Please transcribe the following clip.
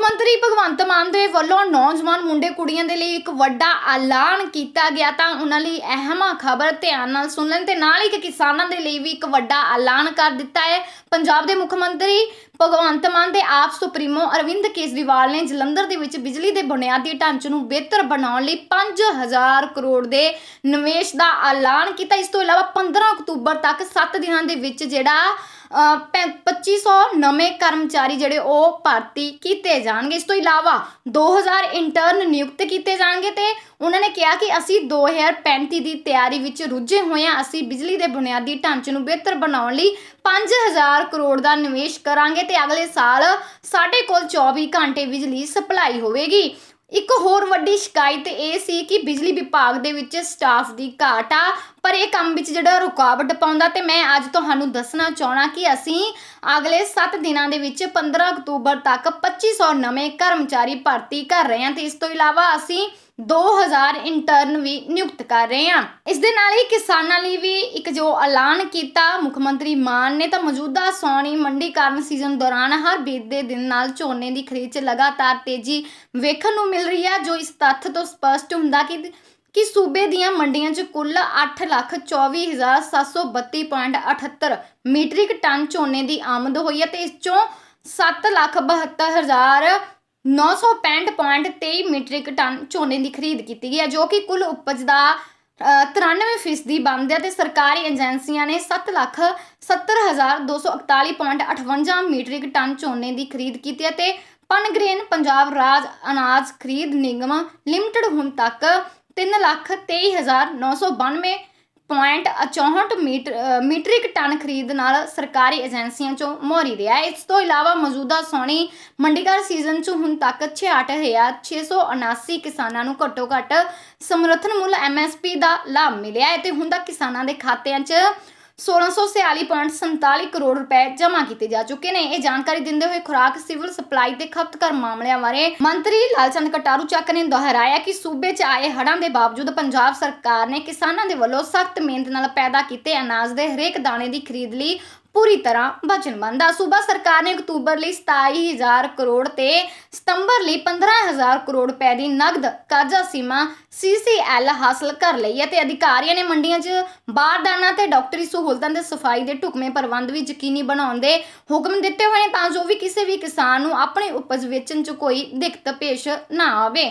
ਮੰਤਰੀ ਭਗਵੰਤ ਮਾਨ ਦੇ ਵੱਲੋਂ ਨੌਜਵਾਨ ਮੁੰਡੇ ਕੁੜੀਆਂ ਦੇ ਲਈ ਇੱਕ ਵੱਡਾ ਐਲਾਨ ਕੀਤਾ ਗਿਆ ਤਾਂ ਉਹਨਾਂ ਲਈ ਅਹਿਮ ਖਬਰ ਧਿਆਨ ਨਾਲ ਸੁਣ ਲੈਣ ਤੇ ਨਾਲ ਹੀ ਕਿਸਾਨਾਂ ਦੇ ਲਈ ਵੀ ਇੱਕ ਵੱਡਾ ਐਲਾਨ ਕਰ ਦਿੱਤਾ ਹੈ। ਪੰਜਾਬ ਦੇ ਮੁੱਖ ਮੰਤਰੀ ਭਗਵੰਤ ਮਾਨ ਦੇ ਆਪ ਸੁਪਰੀਮੋ ਅਰਵਿੰਦ ਕੇਜਰੀਵਾਲ ਨੇ ਜਲੰਧਰ ਦੇ ਵਿੱਚ ਬਿਜਲੀ ਦੇ ਬੁਨਿਆਦੀ ਢਾਂਚੇ ਨੂੰ ਬਿਹਤਰ ਬਣਾਉਣ ਲਈ 5000 ਕਰੋੜ ਦੇ ਨਿਵੇਸ਼ ਦਾ ਐਲਾਨ ਕੀਤਾ। ਇਸ ਤੋਂ ਇਲਾਵਾ 15 ਅਕਤੂਬਰ ਤੱਕ 7 ਦਿਨਾਂ ਦੇ ਵਿੱਚ ਜਿਹੜਾ ਅ, 2500 ਨਵੇਂ ਕਰਮਚਾਰੀ ਜਿਹੜੇ ਉਹ ਭਰਤੀ ਕੀਤੇ ਜਾਣਗੇ। ਇਸ ਤੋਂ ਇਲਾਵਾ 2000 ਇੰਟਰਨ ਨਿਯੁਕਤ ਕੀਤੇ ਜਾਣਗੇ ਤੇ ਉਹਨਾਂ ਨੇ ਕਿਹਾ ਕਿ ਅਸੀਂ 2035 ਦੀ ਤਿਆਰੀ ਵਿੱਚ ਰੁੱਝੇ ਹੋਏ ਹਾਂ। ਅਸੀਂ ਬਿਜਲੀ ਦੇ ਬੁਨਿਆਦੀ ਢਾਂਚੇ ਨੂੰ ਬਿਹਤਰ ਬਣਾਉਣ ਲਈ 5000 ਕਰੋੜ ਦਾ ਨਿਵੇਸ਼ ਕਰਾਂਗੇ ਤੇ ਅਗਲੇ ਸਾਲ ਸਾਡੇ ਕੋਲ 24 ਘੰਟੇ ਬਿਜਲੀ ਸਪਲਾਈ ਹੋਵੇਗੀ। ਇੱਕ ਹੋਰ ਵੱਡੀ ਸ਼ਿਕਾਇਤ ਇਹ ਸੀ ਕਿ ਬਿਜਲੀ ਵਿਭਾਗ ਦੇ ਵਿੱਚ ਸਟਾਫ ਦੀ ਘਾਟ ਆ, ਪਰ ਇਹ ਕੰਮ ਵਿੱਚ ਜਿਹੜਾ ਰੁਕਾਵਟ ਪਾਉਂਦਾ ਤੇ ਮੈਂ ਅੱਜ ਤੁਹਾਨੂੰ ਦੱਸਣਾ ਚਾਹਣਾ ਕਿ ਅਸੀਂ ਅਗਲੇ 7 ਦਿਨਾਂ ਦੇ ਵਿੱਚ 15 ਅਕਤੂਬਰ ਤੱਕ 2500 ਨਵੇਂ ਕਰਮਚਾਰੀ ਭਰਤੀ ਕਰ ਰਹੇ ਹਾਂ ਤੇ ਇਸ ਤੋਂ ਇਲਾਵਾ ਅਸੀਂ 2000 ਇੰਟਰਨ ਵੀ ਨਿਯੁਕਤ ਕਰ ਰਹੇ ਹਾਂ। ਇਸ ਦੇ ਨਾਲ ਹੀ ਕਿਸਾਨਾਂ ਲਈ ਵੀ ਇੱਕ ਜੋ ਐਲਾਨ ਕੀਤਾ ਮੁੱਖ ਮੰਤਰੀ ਮਾਨ ਨੇ ਤਾਂ ਮੌਜੂਦਾ ਸੌਣੀ ਮੰਡੀਕਰਨ ਸੀਜ਼ਨ ਦੌਰਾਨ ਹਰ ਬੀਤਦੇ ਦਿਨ ਨਾਲ ਝੋਨੇ ਦੀ ਖਰੀਦ 'ਚ ਲਗਾਤਾਰ ਤੇਜ਼ੀ ਵੇਖਣ ਨੂੰ ਮਿਲ ਰਹੀ ਹੈ ਜੋ ਇਸ ਤੱਥ ਤੋਂ ਸਪਸ਼ਟ ਹੁੰਦਾ ਕਿ ਕਿ ਸੂਬੇ ਦੀਆਂ ਮੰਡੀਆਂ 'ਚ ਕੁੱਲ 8,24,732.78 ਮੀਟ੍ਰਿਕ ਟਨ ਝੋਨੇ ਦੀ ਆਮਦ ਹੋਈ ਹੈ ਤੇ ਇਸ 'ਚੋਂ 965.23 ਮੀਟ੍ਰਿਕ ਟਨ ਝੋਨੇ ਦੀ ਖਰੀਦ ਕੀਤੀ ਗਈ ਹੈ, ਜੋ ਕਿ ਕੁੱਲ ਉਪਜ ਦਾ 93% ਦੀ ਬੰਦ ਹੈ ਤੇ ਸਰਕਾਰੀ ਏਜੰਸੀਆਂ ਨੇ 7 ਲੱਖ 70241.58 ਮੀਟ੍ਰਿਕ ਟਨ ਝੋਨੇ ਦੀ ਖਰੀਦ ਕੀਤੀ ਹੈ ਤੇ ਪਨਗ੍ਰੇਨ ਪੰਜਾਬ ਰਾਜ ਅਨਾਜ ਖਰੀਦ ਨਿਗਮ ਲਿਮਟਿਡ ਹੁਣ ਤੱਕ 3 ਲੱਖ 23992 0.64 ਮੀਟ੍ਰਿਕ ਟਨ ਖਰੀਦ ਨਾਲ ਸਰਕਾਰੀ ਏਜੰਸੀਆਂ ਚੋਂ ਮੋਹਰੀ ਰਿਹਾ ਇਸ ਤੋਂ ਇਲਾਵਾ ਮੌਜੂਦਾ ਸੋਣੀ ਮੰਡੀਕਾਰ ਸੀਜ਼ਨ 'ਚ ਹੁਣ ਤੱਕ 68679 ਕਿਸਾਨਾਂ ਨੂੰ ਘੱਟੋ-ਘੱਟ ਸਮਰਥਨ ਮੁੱਲ ਐਮਐਸਪੀ ਦਾ ਲਾਭ ਮਿਲਿਆ ਹੈ ਤੇ ਹੁਣ ਤੱਕ ਕਿਸਾਨਾਂ ਦੇ ਖਾਤਿਆਂ 'ਚ 1646.47 ਕਰੋੜ ਰੁਪਏ ਜਮ੍ਹਾਂ ਕੀਤੇ ਜਾ ਚੁੱਕੇ ਨੇ। ਇਹ ਜਾਣਕਾਰੀ ਦਿੰਦੇ ਹੋਏ ਖੁਰਾਕ, ਸਿਵਲ ਸਪਲਾਈ ਤੇ ਖਪਤਕਾਰ ਮਾਮਲਿਆਂ ਬਾਰੇ ਮੰਤਰੀ ਲਾਲਚੰਦ ਕਟਾਰੂ ਚੱਕ ਨੇ ਦੁਹਰਾਇਆ ਕਿ ਸੂਬੇ 'ਚ ਆਏ ਹੜ੍ਹਾਂ ਦੇ ਬਾਵਜੂਦ ਪੰਜਾਬ ਸਰਕਾਰ ਨੇ ਕਿਸਾਨਾਂ ਦੇ ਵੱਲੋਂ ਸਖਤ ਮਿਹਨਤ ਨਾਲ ਪੈਦਾ ਕੀਤੇ ਅਨਾਜ ਦੇ ਹਰੇਕ ਦਾਣੇ ਦੀ ਖਰੀਦ ਲਈ ਪੂਰੀ ਤਰ੍ਹਾਂ ਵਚਨਬੰਦ ਆ ਸੂਬਾ ਸਰਕਾਰ ਨੇ ਅਕਤੂਬਰ ਲਈ 27000 ਕਰੋੜ ਤੇ ਸਤੰਬਰ ਲਈ 15000 ਕਰੋੜ ਰੁਪਏ ਦੀ ਨਗਦ ਕਰਜ਼ਾ ਸੀਮਾ CCL ਹਾਸਲ ਕਰ ਲਈ ਹੈ ਤੇ ਅਧਿਕਾਰੀਆਂ ਨੇ ਮੰਡੀਆਂ 'ਚ ਬਾਰਦਾਨਾ ਤੇ ਡਾਕਟਰੀ ਸਹੂਲਤਾਂ ਦੇ ਸਫ਼ਾਈ ਦੇ ਢੁਕਵੇਂ ਪ੍ਰਬੰਧ ਵੀ ਯਕੀਨੀ ਬਣਾਉਣ ਦੇ ਹੁਕਮ ਦਿੱਤੇ ਹੋਏ ਨੇ ਤਾਂ ਜੋ ਵੀ ਕਿਸੇ ਵੀ ਕਿਸਾਨ ਨੂੰ ਆਪਣੀ ਉਪਜ ਵੇਚਣ 'ਚ ਕੋਈ ਦਿੱਕਤ ਪੇਸ਼ ਨਾ ਆਵੇ।